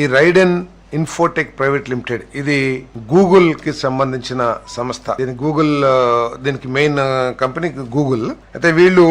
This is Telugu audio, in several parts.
ఈ రైడెన్ ఇన్ఫోటెక్ ప్రైవేట్ లిమిటెడ్ ఇది గూగుల్కి సంబంధించిన సంస్థ. దీని గూగుల్ దీనికి మెయిన్ కంపెనీ గూగుల్. అయితే వీళ్ళు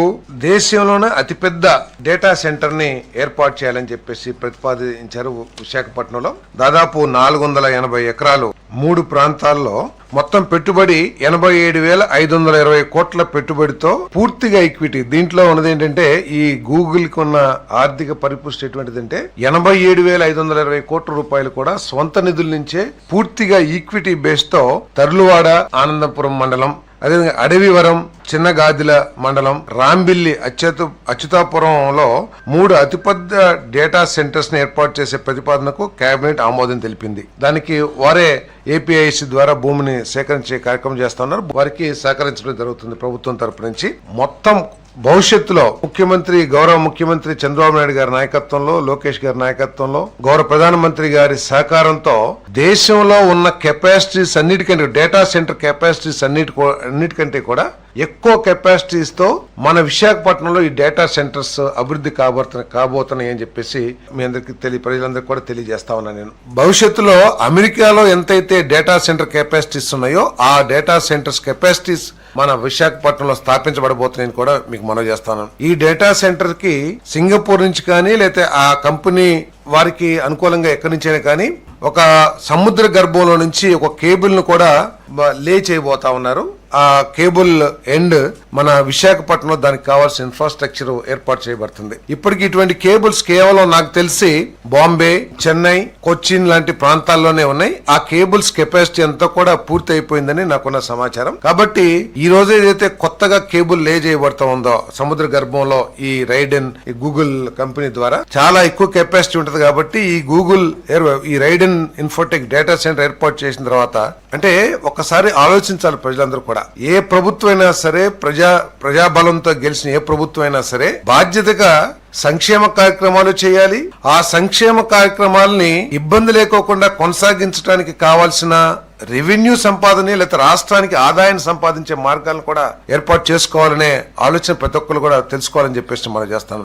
దేశంలోనే అతిపెద్ద డేటా సెంటర్ని ఏర్పాటు చేయాలని చెప్పేసి ప్రతిపాదించారు విశాఖపట్నంలో. దాదాపు నాలుగు వందల ఎనభై ఎకరాలు మూడు ప్రాంతాల్లో మొత్తం పెట్టుబడి ఎనభై ఏడు వేల ఐదు వందల ఇరవై కోట్ల పెట్టుబడితో పూర్తిగా ఈక్విటీ దీంట్లో ఉన్నది ఏంటంటే ఈ గూగుల్కి ఉన్న ఆర్థిక పరిపుష్టి ఎటువంటిదంటే ఎనభై ఏడు వేల ఐదు వందల ఇరవై కోట్ల రూపాయలు కూడా స్వంత నిధుల నుంచే పూర్తిగా ఈక్విటీ బేస్తో తర్లువాడ ఆనందపురం మండలం అదేవిధంగా అడవివరం చిన్నగాదిల మండలం రాంబిల్లి అచ్యుత అచ్యుతాపురంలో మూడు అతిపెద్ద డేటా సెంటర్స్ను ఏర్పాటు చేసే ప్రతిపాదనకు కేబినెట్ ఆమోదం తెలిపింది. దానికి వారే ఏపీఐసి ద్వారా భూమిని సేకరించే కార్యక్రమం చేస్తున్నారు వారికి సహకరించడం జరుగుతుంది ప్రభుత్వం తరపు నుంచి. మొత్తం భవిష్యత్తులో ముఖ్యమంత్రి గౌరవ ముఖ్యమంత్రి చంద్రబాబు నాయుడు గారి నాయకత్వంలో లోకేష్ గారి నాయకత్వంలో గౌరవ ప్రధానమంత్రి గారి సహకారంతో దేశంలో ఉన్న కెపాసిటీస్ అన్నిటికంటే డేటా సెంటర్ కెపాసిటీస్ అన్నిటి అన్నిటికంటే కూడా ఎక్కువ కెపాసిటీస్తో మన విశాఖపట్నంలో ఈ డేటా సెంటర్స్ అభివృద్ధి కాబోతున్నాయి కాబోతున్నాయి అని చెప్పేసి మీ అందరికి తెలియ ప్రజలందరికీ కూడా తెలియజేస్తా ఉన్నాను నేను. భవిష్యత్తులో అమెరికాలో ఎంతైతే డేటా సెంటర్ కెపాసిటీస్ ఉన్నాయో ఆ డేటా సెంటర్స్ కెపాసిటీస్ మన విశాఖపట్నంలో స్థాపించబడబోతున్నాయని కూడా మీకు మనవి చేస్తాను. ఈ డేటా సెంటర్కి సింగపూర్ నుంచి కానీ లేకపోతే ఆ కంపెనీ వారికి అనుకూలంగా ఎక్కడి నుంచైనా కానీ ఒక సముద్ర గర్భంలో నుంచి ఒక కేబుల్ను కూడా లే చేయబోతా ఉన్నారు. ఆ కేబుల్ ఎండ్ మన విశాఖపట్నంలో దానికి కావాల్సిన ఇన్ఫ్రాస్ట్రక్చర్ ఏర్పాటు చేయబడుతుంది. ఇప్పటికి ఇటువంటి కేబుల్స్ కేవలం నాకు తెలిసి బాంబే చెన్నై కొచ్చిన్ లాంటి ప్రాంతాల్లోనే ఉన్నాయి. ఆ కేబుల్స్ కెపాసిటీ అంతా కూడా పూర్తి అయిపోయిందని నాకున్న సమాచారం. కాబట్టి ఈ రోజు ఏదైతే కొత్తగా కేబుల్ లే చేయబడుతూ ఉందో సముద్ర గర్భంలో ఈ రైడెన్ ఈ గూగుల్ కంపెనీ ద్వారా చాలా ఎక్కువ కెపాసిటీ ఉంటుంది కాబట్టి ఈ గూగుల్ ఎయిర్- ఈ రైడెన్ ఇన్ఫోటెక్ డేటా సెంటర్ ఏర్పాటు చేసిన తర్వాత అంటే ఒక్కసారి ఆలోచించాలి ప్రజలందరూ కూడా. ఏ ప్రభుత్వం అయినా సరే ప్రజా ప్రజాబలంతో గెలిచిన ఏ ప్రభుత్వం అయినా సరే బాధ్యతగా సంక్షేమ కార్యక్రమాలు చేయాలి. ఆ సంక్షేమ కార్యక్రమాలని ఇబ్బంది లేకోకుండా కొనసాగించడానికి కావాల్సిన రెవెన్యూ సంపాదన లేదా రాష్ట్రానికి ఆదాయాన్ని సంపాదించే మార్గాలను కూడా ఏర్పాటు చేసుకోవాలనే ఆలోచన ప్రతి ఒక్కరు కూడా తెలుసుకోవాలని చెప్పేసి మనం చేస్తాను